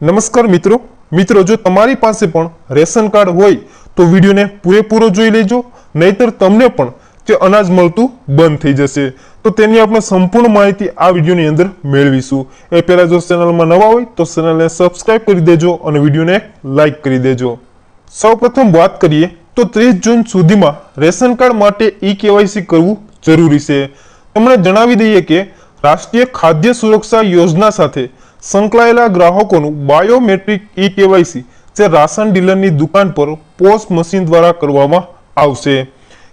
નમસ્કાર મિત્રો. મિત્રો, જો તમારી પાસે પણ રેશન કાર્ડ હોય, તો વિડીયોને પૂરેપૂરો જોઈ લેજો. નહીતર તમને પણ તે અનાજ મળતું બંધ થઈ જશે. તો તેની આપણે સંપૂર્ણ માહિતી આ વિડીયોની અંદર મેળવીશું. એ પહેલાં જો ચેનલમાં નવા હોય, તો ચેનલને સબસ્ક્રાઇબ કરી દેજો અને વિડીયોને લાઇક કરી દેજો. સૌપ્રથમ વાત કરીએ, તો ત્રીસ જૂન સુધીમાં રેશન કાર્ડ માટે ઈ કેવાયસી કરવું જરૂરી છે. તમને જણાવી દઈએ કે રાષ્ટ્રીય ખાદ્ય સુરક્ષા યોજના સાથે સંકળાયેલા ગ્રાહકોનું બાયોમેટ્રિક ઈ કેવાયસી જે રાશન ડીલરની દુકાન પર પોસ્ટ મશીન દ્વારા કરવામાં આવશે.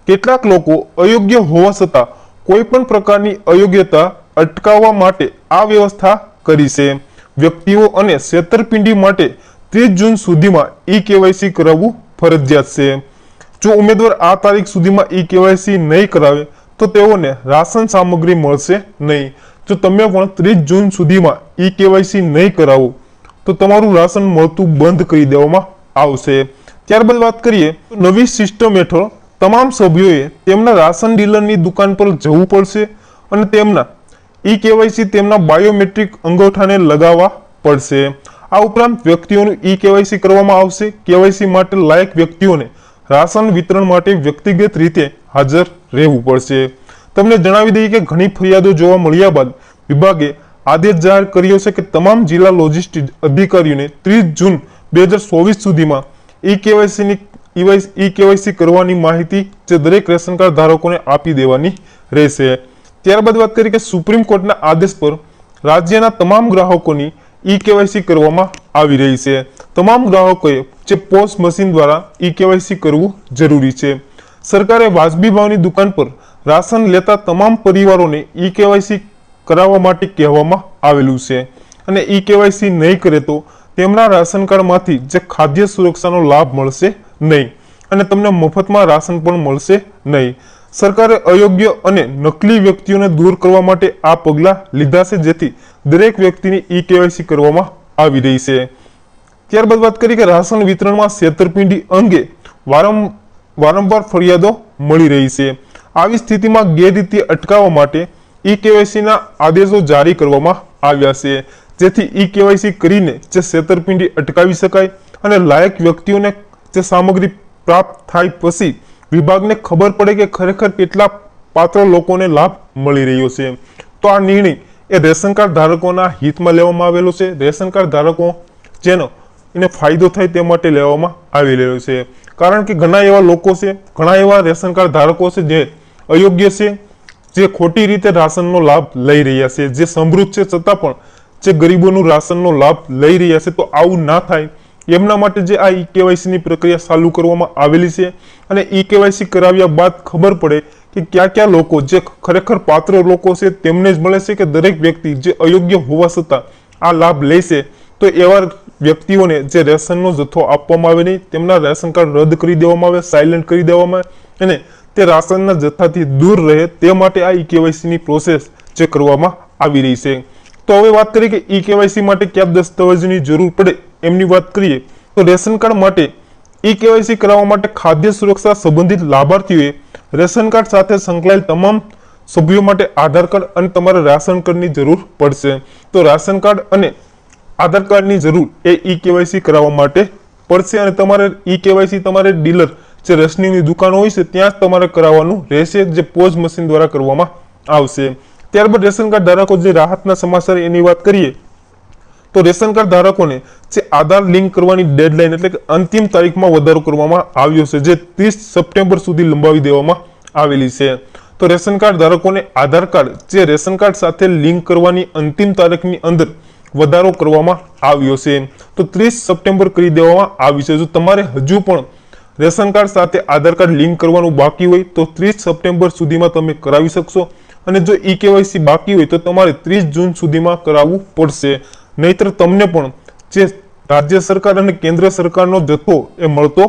કેટલાક લોકો અયોગ્ય હોવા છતાં કોઈ પણ પ્રકારની અયોગ્યતા અટકાવવા માટે આ વ્યવસ્થા કરી છે. વ્યક્તિઓ અને છેતરપિંડી માટે ત્રીસ જૂન સુધીમાં ઈ કેવાયસી કરાવવું ફરજિયાત છે. જો ઉમેદવાર આ તારીખ સુધીમાં ઈ કેવાયસી નહીં કરાવે તો તેઓને રાશન સામગ્રી મળશે નહીં. જો તમે પણ ત્રીસ જૂન સુધીમાં ઈ કેવાયસી નહીં કરાવો, તો તમારું રાશન મળતું બંધ કરી દેવામાં આવશે. ત્યારબાદ વાત કરીએ, નવી સિસ્ટમ હેઠળ તમામ સભ્યોએ તેમના રાશન ડીલરની દુકાન પર જવું પડશે અને તેમના ઈ કેવાયસી તેમના બાયોમેટ્રિક અંગૂઠાને લગાવવા પડશે. આ ઉપરાંત વ્યક્તિઓનું ઈ કેવાયસી કરવામાં આવશે. કેવાયસી માટે લાયક વ્યક્તિઓને રાશન વિતરણ માટે વ્યક્તિગત રીતે હાજર રહેવું પડશે. તમને જણાવી દઈએ કે ઘણી ફરિયાદો જોવા મળ્યા બાદ વિભાગે આદેશ જાહેર કર્યો છે કે તમામ જિલ્લા લોજિસ્ટિક અધિકારીઓને ત્રીસ જૂન બે હજાર ચોવીસ સુધીમાં ઈ કેવાયસીની ઈ કેવાયસી કરવાની માહિતી જે દરેક રેશન કાર્ડ ધારકોને આપી દેવાની રહેશે. ત્યારબાદ વાત કરીએ કે સુપ્રીમ કોર્ટના આદેશ પર રાજ્યના તમામ ગ્રાહકોની ઈ કેવાયસી કરવામાં આવી રહી છે. તમામ ગ્રાહકોએ જે પોસ્ટ મશીન દ્વારા ઈ કેવાયસી કરવું જરૂરી છે. સરકારે વાજબી ભાવની દુકાન પર રાશન લેતા તમામ પરિવારોને ઈ કેવાયસી કરાવવા માટે કહેવામાં આવેલું છે. અને ઈ કેવાયસી નહીં કરે તો તેમના રાશન કાર્ડમાંથી જે ખાદ્ય સુરક્ષાનો લાભ મળશે નહીં અને તમને મફતમાં રાશન પણ મળશે નહીં. સરકારે અયોગ્ય અને નકલી વ્યક્તિઓને દૂર કરવા માટે આ પગલાં લીધા છે, જેથી દરેક વ્યક્તિની ઈ કેવાયસી કરવામાં આવી રહી છે. ત્યારબાદ વાત કરી કે રાશન વિતરણમાં છેતરપિંડી અંગે વારં વારંવાર ફરિયાદો મળી રહી છે. આવી સ્થિતિમાં ગેરરીતિ અટકાવવા માટે ઈ કેવાયસીના આદેશો જારી કરવામાં આવ્યા છે. જેથી ઈ કેવાયસી કરીને જે છેતરપિંડી અટકાવી શકાય અને લાયક વ્યક્તિઓને જે સામગ્રી પ્રાપ્ત થાય પછી વિભાગને ખબર પડે કે ખરેખર કેટલા પાત્ર લોકોને લાભ મળી રહ્યો છે. તો આ નિર્ણય એ રેશન કાર્ડ ધારકોના હિતમાં લેવામાં આવેલો છે. રેશન કાર્ડ ધારકો જેનો એને ફાયદો થાય તે માટે લેવામાં આવી રહ્યો છે. કારણ કે ઘણા એવા લોકો છે, ઘણા એવા રેશન કાર્ડ ધારકો છે જે અયોગ્ય છે? જે ખોટી રીતે રાશનનો લાભ લઈ રહ્યા છે. જે સમૃદ્ધ છે છતાં પણ જે ગરીબોનું રાશનનો લાભ લઈ રહ્યા છે તો આવું ના થાય. એમના માટે જે આ ઈ કેવાયસીની પ્રક્રિયા ચાલુ કરવામાં આવેલી છે અને ઈ કેવાયસી કરાવ્યા બાદ ખબર પડે કે કયા કયા લોકો, જે ખરેખર પાત્ર લોકો છે તેમને જ મળે છે કે દરેક વ્યક્તિ જે અયોગ્ય હોવા છતાં આ લાભ લેશે તો એવા વ્યક્તિઓને જે રેશનનો જથ્થો આપવામાં આવે નહીં, તેમના રેશન કાર્ડ રદ કરી દેવામાં આવે, સાયલેન્ટ કરી દેવામાં આવે અને તે રાશનના જથ્થાથી દૂર રહે તે માટે આ ઈ કેવાયસીની પ્રોસેસ જે કરવામાં આવી રહી છે. તો હવે વાત કરીએ કે ઈ કેવાયસી માટે કયા દસ્તાવેજોની જરૂર પડે એમની વાત કરીએ તો રેશન કાર્ડ માટે ઈ કેવાયસી કરાવવા માટે ખાદ્ય સુરક્ષા સંબંધિત લાભાર્થીઓએ રેશન કાર્ડ સાથે સંકળાયેલ તમામ સભ્યો માટે આધાર કાર્ડ અને તમારે રાશન કાર્ડની જરૂર પડશે. તો રાશન કાર્ડ અને આધાર કાર્ડની જરૂર એ ઈ કેવાયસી કરાવવા માટે પડશે અને તમારે ઈ કેવાયસી તમારે ડીલર જે રસનીની દુકાનો હોય છે, ત્યાં જ તમારે કરાવવાનું રહેશે, જે પોઝ મશીન દ્વારા કરવામાં આવશે. ત્યારબાદ રેશન કાર્ડ ધારકો જે રાહતના સમાચાર એની વાત કરીએ, તો રેશન કાર્ડ ધારકોને જે આધાર લિંક કરવાની ડેડલાઇન એટલે કે અંતિમ તારીખમાં વધારો કરવામાં આવ્યો છે, જે ત્રીસ સપ્ટેમ્બર સુધી લંબાવી દેવામાં આવેલી છે. તો રેશન કાર્ડ ધારકોને આધાર કાર્ડ જે રેશન કાર્ડ સાથે લિંક કરવાની અંતિમ તારીખની અંદર વધારો કરવામાં આવ્યો છે. તો ત્રીસ સપ્ટેમ્બર કરી દેવામાં આવ્યું છે. જો તમારે હજુ પણ રેશન કાર્ડ સાથે આધાર કાર્ડ લિંક કરવાનું બાકી હોય તો ત્રીસ સપ્ટેમ્બર સુધીમાં તમે કરાવી શકશો. અને જો ઈ કેવાયસી બાકી હોય તો તમારે ત્રીસ જૂન સુધીમાં કરાવવું પડશે. નહીતર તમને પણ જે રાજ્ય સરકાર અને કેન્દ્ર સરકારનો જથ્થો એ મળતો